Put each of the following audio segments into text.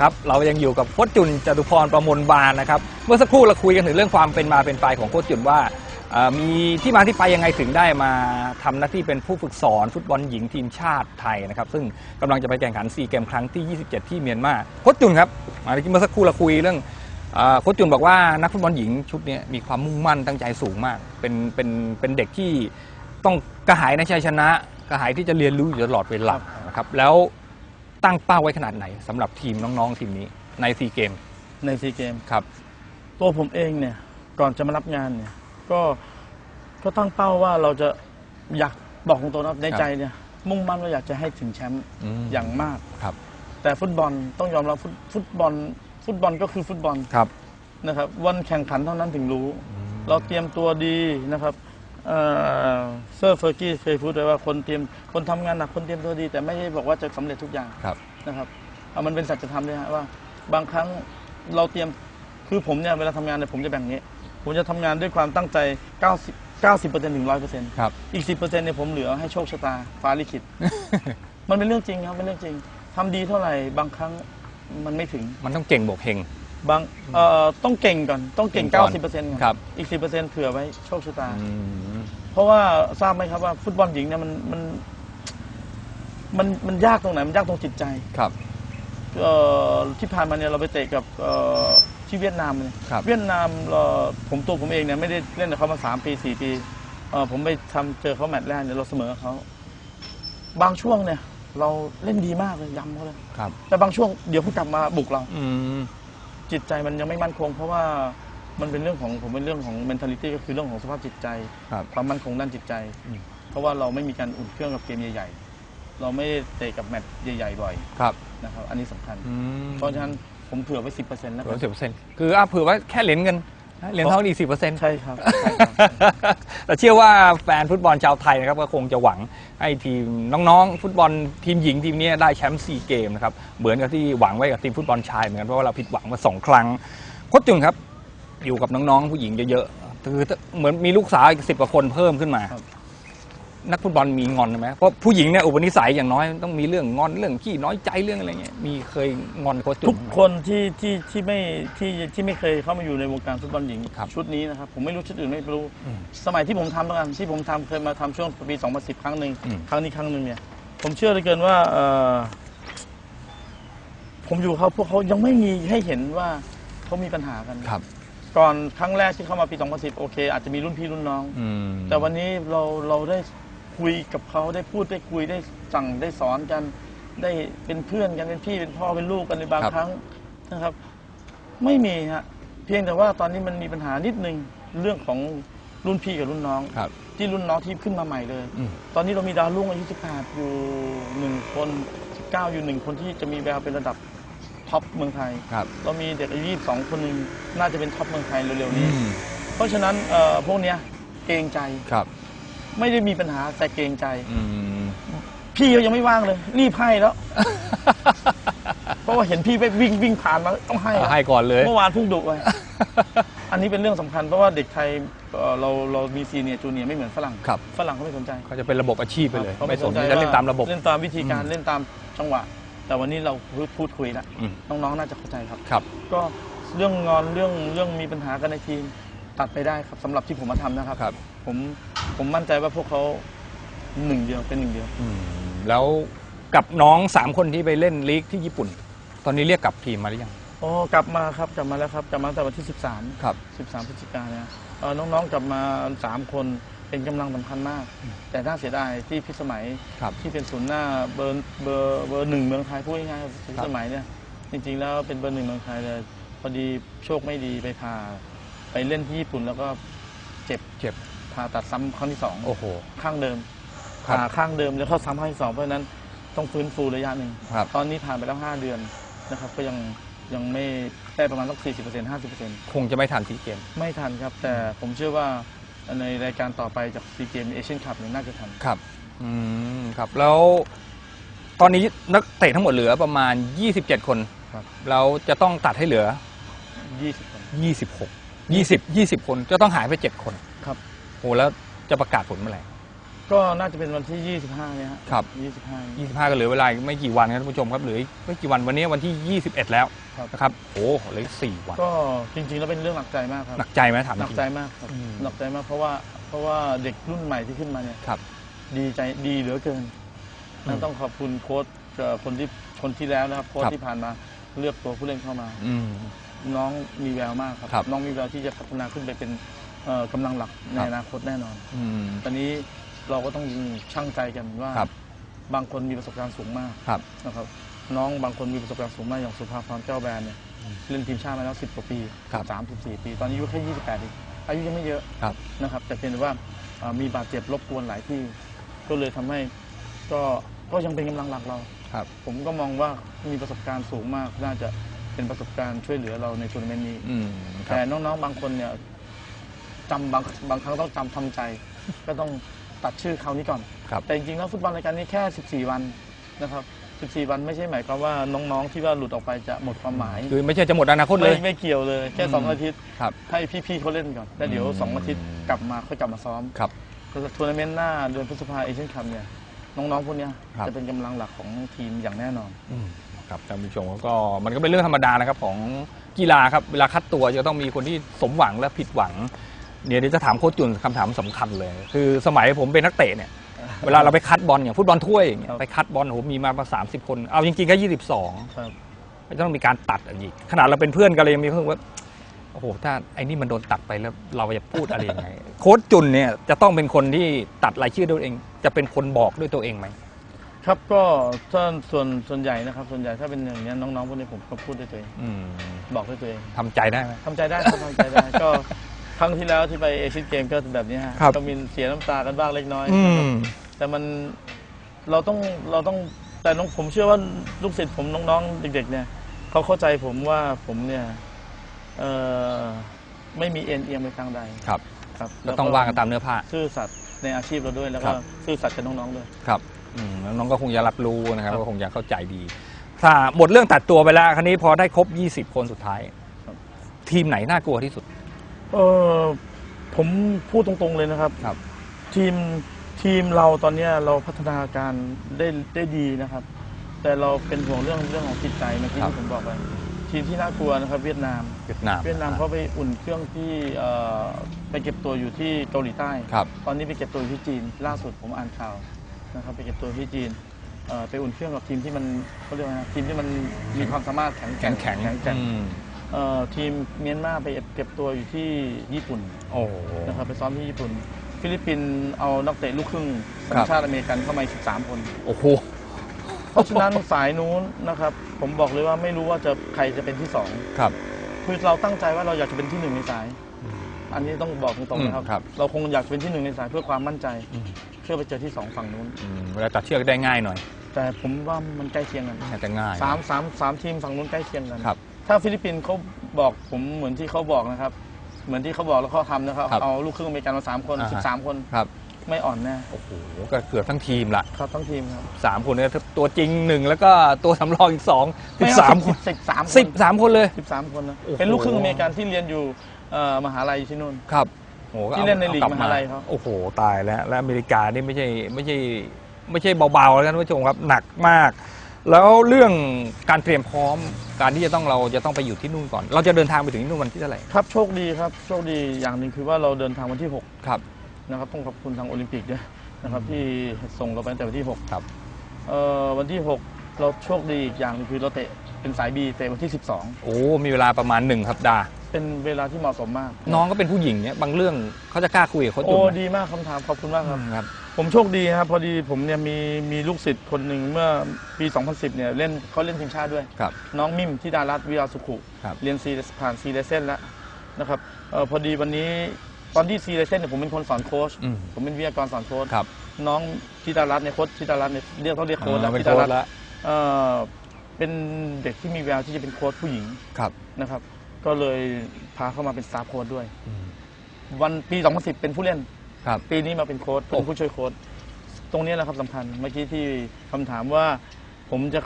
ครับเรายังอยู่กับโค้ชจุนจตุพรประมวลบานนะครับ เมื่อสักครู่เราคุยกันถึงเรื่องความเป็นมาเป็นไปของโค้ชจุนว่ามีที่มาที่ไปยังไงถึงได้มาทำหน้าที่เป็นผู้ฝึกสอนฟุตบอลหญิงทีมชาติไทยนะครับ ซึ่งกำลังจะไปแข่งขันซีเกมครั้งที่ 27 ที่เมียนมาโค้ชจุนครับมาเมื่อสักครู่เราคุยเรื่องโค้ชจุนบอกว่านักฟุตบอลหญิงชุดนี้มีความมุ่งมั่นตั้งใจสูงมาก เป็นเป็นเป็นเด็กที่ต้องกระหายในชัยชนะกระหายที่จะเรียนรู้อยู่ตลอดเวลานะครับแล้ว ตั้งเป้าไว้ขนาดไหนสำหรับทีมน้องๆ ทีมนี้ในซีเกมในซีเกม ครับ ตัวผมเองเนี่ย ก่อนจะมารับงานเนี่ย ก็ก็ตั้งเป้าว่าเราจะอยากบอกตรงๆนะในใจเนี่ย มุ่งมั่นว่าอยากจะให้ถึงแชมป์อืม อย่างมาก ครับ แต่ฟุตบอลต้องยอมรับฟุตฟุตบอล ฟุตบอลก็คือฟุตบอลครับ นะครับ วันแข่งขันเท่านั้นถึงรู้ เราเตรียมตัวดีนะครับ เอ่อเซอร์เฟอร์กี้เคยพูดไว้ว่าคนเตรียมคนทำงานหนักคนเตรียมตัวดี แต่ไม่ได้บอกว่าจะสำเร็จทุกอย่างครับนะครับเอามันเป็นสัจธรรมเลยฮะว่า บางครั้งเราเตรียมคือผมเนี่ยเวลาทำงานเนี่ยผมจะแบ่งอย่างนี้ ผมจะทำงานด้วยความตั้งใจ 90 90%ถึง 100%ครับอีก 10%เนี่ยผมเหลือให้โชคชะตาฟ้าลิขิตมันเป็นเรื่องจริงครับเป็นเรื่องจริงทำดีเท่าไหร่บางครั้งมันไม่ถึง มันต้องเก่งบวกเฮงบางเอ่อต้องเก่งก่อนต้องเก่งเก่งก่อน90%ก่อนครับอีก 10%เผื่อไว้โชคชะตาอืม เพราะว่าทราบไหมครับว่าฟุตบอลหญิงเนี่ยมันมันมันมันยากตรงไหนมันยากตรงจิตใจครับเอ่อที่ผ่านมาเนี่ยเราไปเตะกับเอ่อที่เวียดนามเนี่ยครับ เวียดนามเอ่อผมตัวผมเองเนี่ยไม่ได้เล่นกับเขามาสามปีสี่ปีเอ่อผมไปทำเจอเขาแมตช์แรกเนี่ยเราเสมอเขาบางช่วงเนี่ย เราเล่นดีมากเลยยำเขาเลยครับ แต่บางช่วงเดี๋ยวเขากลับมาบุกเรา อืม จิตใจมันยังไม่มั่นคง เพราะว่า มันเป็นเรื่องของผมเป็นเรื่องของ mentality ก็คือเรื่องของสภาพจิตใจ ครับ ความมั่นคงด้านจิตใจ อืม เพราะว่าเราไม่มีการอุ่นเครื่องกับเกมใหญ่ ๆ เราไม่ได้เตะกับแมตช์ใหญ่ๆบ่อยครับนะครับ อันนี้สำคัญอืมเพราะฉะนั้นผมเผื่อไว้สิบเปอร์เซ็นต์แล้วเหลืกัอน สิบเปอร์เซ็นต์คืออะเผื่อไว้แค่เหรียญเงินเหรียญทองอีกสิบเปอร์เซ็นต์ ใช่ครับใช่ครับ แต่เชื่อว่าแฟนฟุตบอลชาวไทยนะครับก็คงจะหวังให้ทีมน้องๆ ฟุตบอลทีมหญิงทีมนี้ได้แชมป์ซีเกมนะครับเหมือนกับที่หวังไว้กับทีมฟุตบอลชายเหมือนกันเพราะว่าเราผิดหวังมาสองครั้งโค้ชจุนครับ อยู่กับน้องๆผู้หญิงเยอะๆคือเหมือนมีลูกสาวอีกสิบกว่าคนเพิ่มขึ้นมาครับนักฟุตบอลมีงอนไหมเพราะผู้หญิงเนี่ยอุปนิสัยอย่างน้อยต้องมีเรื่องงอนเรื่องขี้น้อยใจเรื่องอะไรเงี้ยมีเคยงอนโค้ชจุทุนกไหมคนที่ที่ที่ไม่ที่ที่ไม่เคยเข้ามาอยู่ในวงการฟุตบอลหญิงครับชุดนี้นะครับผมไม่รู้ชุดอื่นไม่รู้อืมสมัยที่ผมทำแล้วกันที่ผมทำเคยมาทำช่วงปี 2010 ครั้งหนึ่งอืมครั้งนี้ครั้งหนึ่งเนี่ยผมเชื่อเหลือเกินว่าเอ่อผมอยู่กับเขาพวกเขายังไม่มีให้เห็นว่าเขามีปัญหากัน ครับ ก่อนครั้งแรกที่เข้ามาปี 2010 โอเค อาจจะมีรุ่นพี่รุ่นน้อง อืมแต่วันนี้เราเราได้คุยกับเขาได้พูดได้คุยได้สั่งได้สอนกัน ได้เป็นเพื่อนกันเป็นพี่เป็นพ่อเป็นลูกกันในบางครับ ครั้งนะครับ ไม่มีฮะเพียงแต่ว่าตอนนี้มันมีปัญหานิดนึงเรื่องของรุ่นพี่กับรุ่นน้อง ครับ ที่รุ่นน้องที่ขึ้นมาใหม่เลย อืม ตอนนี้เรามีดาวรุ่งอายุ 18 อยู่หนึ่งคน 19 อยู่หนึ่งคนที่จะมีแววเป็นระดับ ท็อปเมืองไทย ครับ เรามีเด็กอายุ22 คนหนึ่งน่าจะเป็นท็อปเมืองไทยเร็วๆอืนี้มเพราะฉะนั้นเอ่อพวกเนี้ยเกรงใจ ครับ ไม่ได้มีปัญหาแต่เกรงใจ อืม พี่เขายังไม่ว่างเลยรีบให้แล้ว เพราะว่าเห็นพี่ไปวิ่งวิ่งผ่านมาต้องให้อะให้ก่อนเลย เมื่อวานเพิ่งดุไป อันนี้เป็นเรื่องสำคัญเพราะว่าเด็กไทยเอ่อเราเรามีซีเนียร์จูเนียร์ไม่เหมือนฝรั่ง ครับ ฝรั่งเขาไม่สนใจเขาจะเป็นระบบอาชีพไปเลยขาไม่สนใจจะเล่นตามระบบ เล่นตามวิธีการอืมเล่นตามจังหวะ แต่วันนี้เราพูดพูดคุยแล้วอืมน้องๆน่าจะเข้าใจครับ ครับ ก็เรื่องงอนเรื่องเรื่องมีปัญหากันในทีมตัดไปได้ครับสำหรับที่ผมมาทำนะครับ ครับ ผมผมมั่นใจว่าพวกเขาหนึ่งเดียวเป็นหนึ่งเดียว อืมแล้วกับน้องสามคนที่ไปเล่นลีกที่ญี่ปุ่น ตอนนี้เรียกกลับทีมมาหรือยัง โอ้กลับมาครับกลับมาแล้วครับกลับมาตั้งแต่วันที่ 13 ครับ 13พฤศจิกายนเนี่ยเอ่อน้องๆกลับมา 3 คน เป็นกำลังสำคัญมาก แต่น่าเสียดายที่พิสมัยครับ ที่เป็นศูนย์หน้าเบอร์เบอร์เบอร์หนึ่งเมืองไทยพูดง่ายๆพิสมัยเนี่ยจริง ๆ แล้วเป็นเบอร์หนึ่งเมืองไทยเลยพอดีโชคไม่ดีไปพาไปเล่นที่ญี่ปุ่นแล้วก็เจ็บเจ็บผ่าตัดซ้ำครั้งที่สองโอ้โห ข้างเดิมครับ ผ่าข้างเดิมแล้วเข้าซ้ำครั้งที่สองเพราะฉะนั้นต้องฟื้นฟูระยะหนึ่ง ครับ ตอนนี้ผ่านไปแล้ว 5 เดือนนะครับ ก็ยังยังไม่ได้ประมาณสัก40% 50%คงจะไม่ทันซีเกม ไม่ทันครับ แต่ผมเชื่อว่า ในรายการต่อไปจากซีเกมเอเชียนคัพเนี่ยน่าจะทันครับอืมครับแล้วตอนนี้นักเตะทั้งหมดเหลือประมาณ 27 คนครับ แล้วจะต้องตัดให้เหลือ 20คน26 20 20 คนจะต้องหายไป 7 คนครับโอ้แล้วจะประกาศผลเมื่อไหร่ ก็น่าจะเป็นวันที่ 25เนี่ยฮะครับ 25 25 ก็เหลือเวลาอีกไม่กี่วันครับท่านผู้ชมครับเหลืออีกไม่กี่วันวันนี้วันที่ 21 แล้วครับ นะครับโอ้เหลืออีกสี่วันก็จริงๆแล้วเป็นเรื่องหนักใจมากครับหนักใจไหมถามหนักจริง ใจมากครับอืม หนักใจมากเพราะว่าเพราะว่าเด็กรุ่นใหม่ที่ขึ้นมาเนี่ยครับ ดีใจดีเหลือเกินอืมต้องขอบคุณโค้ชเอ่อคนที่คนที่แล้วนะครับโค้ชครับ ที่ผ่านมาเลือกตัวผู้เล่นเข้ามา อืม น้องมีแววมากครับ ครับน้องมีแววที่จะพัฒนาขึ้นไปเป็นเอ่อกำลังหลักในครับ อนาคตแน่นอน อืม ตอนนี้ เราก็ต้องช่างใจกันว่าครับ บางคนมีประสบการณ์สูงมากครับ นะครับน้องบางคนมีประสบการณ์สูงมากอย่างสุภาพรเจ้าแบรนด์เนี่ยเล่นทีมชาติมาแล้วสิบกว่าปีครับ สามสิบสี่ปี ตอนนี้อายุแค่ยี่สิบแปดเองอายุยังไม่เยอะ ครับ นะครับแต่เพียงแต่ว่าเอ่อมีบาดเจ็บรบกวนหลายที่ ก็เลยทำให้ก็ก็ยังเป็นกำลังหลักเรา ครับ ผมก็มองว่ามีประสบการณ์สูงมาก น่าจะเป็นประสบการณ์ช่วยเหลือเราในทัวร์นาเมนต์นี้ อืมครัแต่บน้องๆบางคนเนี่ยจำบางบางครั้งต้องจำทำใจ ก็ต้อง ตัดชื่อเขานี้ก่อน ครับ แต่จริงๆแล้วฟุตบอลรายการนี้แค่ 14 วันนะครับ 14 วันไม่ใช่หมายความว่าน้องๆที่ว่าหลุดออกไปจะหมดความหมาย คือไม่ใช่จะหมดอนาคตเลไม่ย ไม่เกี่ยวเลยแค่ อืมสองอาทิตย์ ครับ ให้พี่ๆเขาเล่นก่อนแล้วเดี๋ยว อืมสองอาทิตย์กลับมาค่อยกลับมาซ้อมครับ ทัวร์นาเมนต์หน้าเดือนพฤษภาเอเชียนคัพเนี่ย น้องๆพวกเนี้ยครับ จะเป็นกำลังหลักของทีมอย่างแน่นอน อืมครับท่านผู้ชมก็มันก็เป็นเรื่องธรรมดานะครับของกีฬาครับเวลาคัดตัวจะต้องมีคนที่สมหวังและผิดหวัง เนี่ยเดี๋ยวจะถามโค้ชจุนคำถามสำคัญเลย คือสมัยผมเป็นนักเตะเนี่ย เวลาเราไปคัดบอลอย่างฟุตบอลถ้วยอย่างเงี้ยครับไปคัดบอลโหมีมาประสามสิบคน เอาจริงๆก็ยี่สิบสองครับไม่ต้องมีการตัดอีก ขนาดเราเป็นเพื่อนกันเลยยังมีเพิ่งว่าโอ้โหถ้าไอ้นี่มันโดนตัดไปแล้วเราจะพูดอะไรยังไง โค้ชจุนเนี่ยจะต้องเป็นคนที่ตัดรายชื่อด้วยตัวเอง จะเป็นคนบอกด้วยตัวเองไหมครับก็ถ้าส่วนส่วนใหญ่นะครับ ส่วนใหญ่ถ้าเป็นอย่างนี้ยน้องๆพวกนี้ผมก็พูดด้วยตัวเองอืมบอกด้วยตัวเองทำใจได้ไหมทำใจได้ครับทำใจได้ ก็ ครั้งที่แล้วที่ไปเอเชียนเกมก็แบบนี้ฮะครับ ก็มีเสียน้ำตากันบ้างเล็กน้อย อืนะครับมแต่มันเราต้องเราต้องแต่น้องผมเชื่อว่าลูกศิษย์ผมน้องๆ เด็ก ๆ เนี่ยเขาเข้าใจผมว่าผมเนี่ยเอ่อไม่มีเอ็นเอียงไปทางใดครับครับก็ต้องว่ากันตามเนื้อผ้า ซื่อสัตย์ในอาชีพเราด้วยแล้วครัก็บ ซื่อสัตย์กับน้องๆด้วย ครับอืมแล้วน้องก็คงจะรับรู้นะครับครับก็คงจะเข้าใจดี ถ้าหมดเรื่องตัดตัวไปแล้วคราวนี้พอได้ครบ 20 คนสุดท้ายทีมไหนน่ากลัวที่สุด เออผมพูดตรงๆเลยนะครับ ครับ ทีมทีมเราตอนเนี้ยเราพัฒนาการได้ได้ดีนะครับ แต่เราเป็นห่วงเรื่องเรื่องของจิตใจเมื่อกี้ครับ ที่ผมบอกไปทีมที่น่ากลัวนะครับ เวียดนาม เวียดนามเวียดนามเขาไปอุ่นเครื่องที่เอ่อไปเก็บตัวอยู่ที่เกาหลีใต้ ครับ ตอนนี้ไปเก็บตัวอยู่ที่จีน ล่าสุดผมอ่านข่าวนะครับไปเก็บตัวที่จีนเอ่อไปอุ่นเครื่องกับทีมที่มันเขาเรียกว่าไงทีมที่มันมีความสามารถแข็งแข็งแข็งแข็งแกร่งอืม เอ่อทีมเมียนมาไปเก็บตัวอยู่ที่ญี่ปุ่นโอ้โหนะครับไปซ้อมที่ญี่ปุ่น ฟิลิปปินส์เอานักเตะลูกครึ่งสัครัญบชาติอเมริกันเข้ามาอีก13 คน โอ้โห เพราะฉะนั้นสายนู้นนะครับ ผมบอกเลยว่าไม่รู้ว่าจะใครจะเป็นที่สองครับ คือเราตั้งใจว่าเราอยากจะเป็นที่หนึ่งในสาย อันนี้ต้องบอกตรงๆนะครับ อืมครับ เราคงอยากจะเป็นที่หนึ่งในสายเพื่อความมั่นใจอืมเพื่อไปเจอที่สองฝั่งนู้น อืมเวลาตัดเชือกได้ง่ายหน่อยแต่ผมว่ามันใกล้เคียงกันน่าจะง่าย สามสามสามทีมฝั่งนู้นใกล้เคียงกัน ครับ ถ้าฟิลิปปินส์เขาบอกผมเหมือนที่เขาบอกนะครับ เหมือนที่เขาบอกแล้วเขาทำนะครับ ครับเอาลูกครึ่งอเมริกันมาสามคนอ่าฮะ สิบสามคนครับไม่อ่อนแน่โอ้โหก็เกือบทั้งทีมละครับทั้งทีมครับสามคนเนี่ยตัวจริงหนึ่งแล้วก็ตัวสำรองอีกสองสิบสามคนสิบสามสิบสามคนเลย สิบสามคนนะโอ้โห เป็นลูกครึ่งอเมริกันที่เรียนอยู่เอ่อมหาลัยที่นู่น ครับโอ้โหก็ที่อาเล่นในลีกอลับมหาลัยเขา โอ้โหตายแล้ว และอเมริกานี่ไม่ใช่ไม่ใช่ไม่ใช่เบาๆแล้วท่านผู้ชมครับ หนักมาก แล้วเรื่องการเตรียมพร้อม การที่จะต้องเราจะต้องไปอยู่ที่นู่นก่อน เราจะเดินทางไปถึงที่นู่นวันที่เท่าไหร่ครับโชคดีครับโชคดีอย่างหนึ่งคือว่าเราเดินทางวันที่ ครับ 6 นะครับ ต้องขอบคุณทางโอลิมปิกด้วยนะครับ ที่ส่งเราไปตั้งแต่วันที่6ครับ เอ่อวันที่ 6 เราโชคดีอีกอย่างหนึงคือเราเตะเป็นสายบีเตะวันที่ โอ้มีเวลาประมาณหนึ่งสัปดาห์ 12 เป็นเวลาที่เหมาะสมมาก น้องก็เป็นผู้หญิงเนี่ยบางเรื่องเขาจะกล้าคุยกับเขาจุโอ้ดไหมดีมากคำถามขอบคุณมากครับครับ ผมโชคดีครับพอดีผมเนี่ยมีมีลูกศิษย์คนหนึ่งเมื่อปี 2010 เนี่ยเล่นเขาเล่นทีมชาติด้วย ครับ น้องมิมที่ดารัตวิราสุขุ ครับ เรียนซีผ่านซีเลเซนแล้วนะครับเออพอดีวันนี้ตอนที่ซีเลเซนเนี่ยผมเป็นคนสอนโค้ชอืม ผมเป็นวิทยากรสอนโค้ชครับน้องธิดารัตน์เนี่ยโค้ชธิดารัตน์เนี่ยเรียกเขาเรียกโค้ชอ่าเป็นธิดาโค้รัชตน์แล้วเออเป็นเด็กที่มีแววที่จะเป็นโค้ชผู้หญิงครับนะครับ ก็เลยพาเข้ามาเป็นสตาฟโค้ชด้วย อืมวันปี 2010 เป็นผู้เล่น ครับปีนี้มาเป็นโค้ชเป็นผู้ช่วยโค้ชตรงนี้แหละครับสำคัญเมื่อกี้ที่คำถามว่า ผมจะ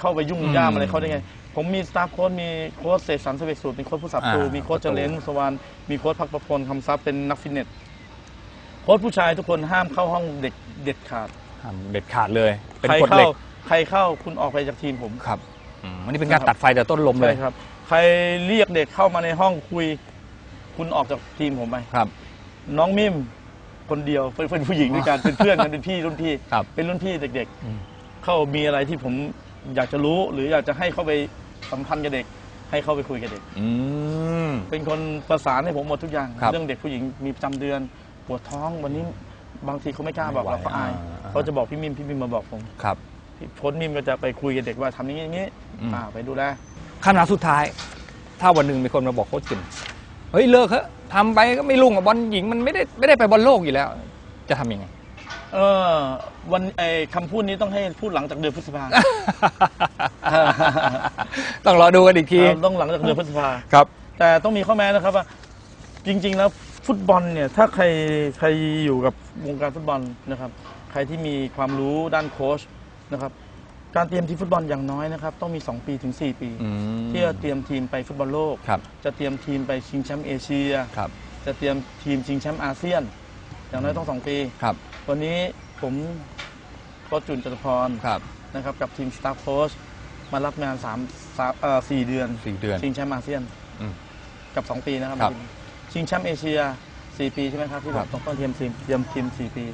เข้าไปยุ่งอืมย่ามอะไรเขาได้ไง ผมมีสตาฟโค้ชมีโค้ชเสกสรรเสวกสูตรเป็นโค้ชผู้สับตูอ่ามีมีโค้ชเจริญมุสวรรณมีโค้ชพักประพลคำซับเป็นนักฟิตเนสผค้ชผู้ชายทุกคนห้ามเข้าห้องเด็กเด็ดขาดห้ามเด็ดขาดเลย เป็นใครกฎเหเข้าล็กใครเข้าคุณออกไปจากทีมผม ครับอืมอันนี้เป็นการนะครับตัดไฟแต่ต้นลมเลใช่ยครับ ใครเรียกเด็กเข้ามาในห้องคุย คุณออกจากทีมผมไป ครับ น้องมิมคนเดียวเป็นเป็นผู้หญิงด้วยกันเป็นเพื่อนกันเป็นพี่รุ่นพี่ ครับ เป็นรุ่นพี่เด็กอืมๆเข้ามีอะไรที่ผมอยากจะรู้ หรืออยากจะให้เข้าไปสัมพันธ์กับเด็ก ให้เข้าไปคุยกับเด็ก อืม เป็นคนประสานให้ผมหมดทุกอย่าง ครับเรื่องเด็กผู้หญิงมีประจำเดือนปวดท้องวันนี้บางทีเขาไม่กล้าบอกไม่ไหวเราก็อายอ่า เขาจะบอกพี่มิมพี่มิมมาบอกผมครับ พี่โค้ชมิมก็จะไปคุยกับเด็กว่าทำอย่างนี้อย่างนี้อืม อ่าไปดูแลคำถามสุดท้าย ถ้าวันหนึ่งมีคนมาบอกโค้ชจุนเฮ้ยเลิกเถอะ ทำไปก็ไม่รุ่งอะบอลหญิงมันไม่ได้ไม่ได้ไปบอลโลกอยู่แล้ว จะทำยังไง เออ วันไอ้คำพูดนี้ต้องให้พูดหลังจากเดือนพฤษภา ต้องรอดูกันอีกทีเออต้องหลังจากเดือนพฤษภาครับ แต่ต้องมีข้อแม้นะครับว่าจริง ๆ แล้วฟุตบอลเนี่ย ถ้าใครใครอยู่กับวงการฟุตบอลนะครับ ใครที่มีความรู้ด้านโค้ชนะครับ การเตรียมทีมฟุตบอลอย่างน้อยนะครับต้องมี 2 ปีถึง 4 ปี อืมที่จะเตรียมทีมไปฟุตบอลโลก ครับ จะเตรียมทีมไปชิงแชมป์เอเชีย ครับ จะเตรียมทีมชิงแชมป์อาเซียน อย่างน้อยต้องสองปี ครับ วันนี้ผมโค้ชจุนจตุพรครับ นะครับกับทีมสตาฟโค้ชมารับงาน3ามสามเอ่อสี่เดือน สี่เดือน ชิงแชมป์อาเซียนอืมกับ 2 ปีนะครับครับชิงแชมป์เอเชีย 4 ปีใช่ไหมครับที่คบรัอบกต้องเตรียมทีมเตรียมทีม 4 ปี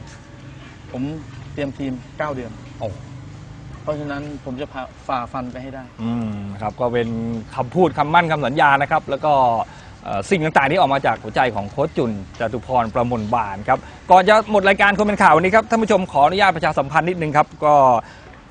ผมเตรียมทีม 9 เดือน โอ้ เพราะฉะนั้นผมจะฝ่าฟันไปให้ได้ อืมครับก็เป็นคำพูดคำมั่นคำสัญญานะครับ แล้วก็เอ่อสิ่งต่างๆที่ออกมาจากหัวใจของโค้ชจุนจตุพรประมลบานครับก่อนจะหมดรายการคนเป็นข่าววันนี้ครับท่านผู้ชมขออนุญาตประชาสัมพันธ์นิดนึงครับก็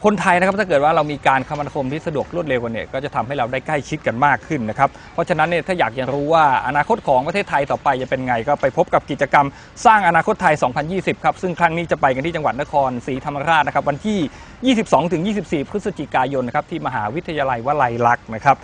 คนไทยนะครับถ้าเกิดว่าเรามีการคมนาคมที่สะดวกรวดเร็วกว่านี้ก็จะทำให้เราได้ใกล้ชิดกันมากขึ้นนะครับเพราะฉะนั้นเนี่ยถ้าอยากจะรู้ว่าอนาคตของประเทศไทยต่อไปจะเป็นไง ก็ไปพบกับกิจกรรมสร้างอนาคตไทย 2020 ครับซึ่งครั้งนี้จะไปกันที่จังหวัดนครศรีธรรมราชนะครับวันที่ 22-24 พฤศจิกายนนะครับที่มหาวิทยาลัยวลัยลักษณ์นะครับ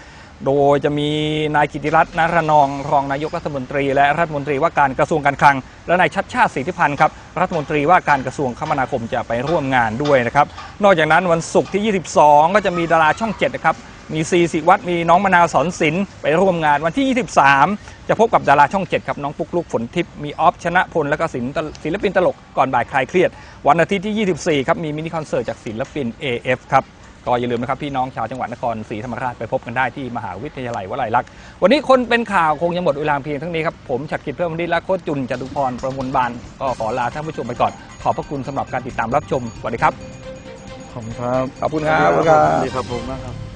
โดยจะมีนายกิติรัตน์นรนองรองนายกรัฐมนตรี และรัฐมนตรีว่าการกระทรวงการคลัง และนายชัดชาติสิทธิพันธ์ครับรัฐมนตรีว่าการกระทรวงคมนาคมจะไปร่วมงานด้วยนะครับนอกจากนั้นวันศุกร์ที่ 22 ก็จะมีดาราช่อง7นะครับมีซีสิวัตรมีน้องมะนาวสอนศิลป์ไปร่วมงานวันที่ 23 จะพบกับดาราช่อง 7 ครับ น้องปุ๊กลุกฝนทิพย์มีออฟชนะพล และก็ศิลป์ศิลปินตลกก่อนบ่ายคลายเครียด วันอาทิตย์ที่ 24 ครับ มีมินิคอนเสิร์ตจากศิลปิน AF ครับ ก็อย่าลืมนะครับพี่น้องชาวจังหวัดนครศรีธรรมราชไปพบกันได้ที่มหาวิทยาลัยวลัยลักษณ์วันนี้คนเป็นข่าวคงยังหมดเวลาเพียงเท่านี้ครับผมฉัดกิจเพิ่มวนิชและโค้ชจุนจตุพรประมวลบานก็ขอลาท่านผู้ชมไปก่อนขอบพระคุณสำหรับการติดตามรับชมสวัสดีครับขอบคุณครับขอบคุณครับสวัสดีครับผมมากครับ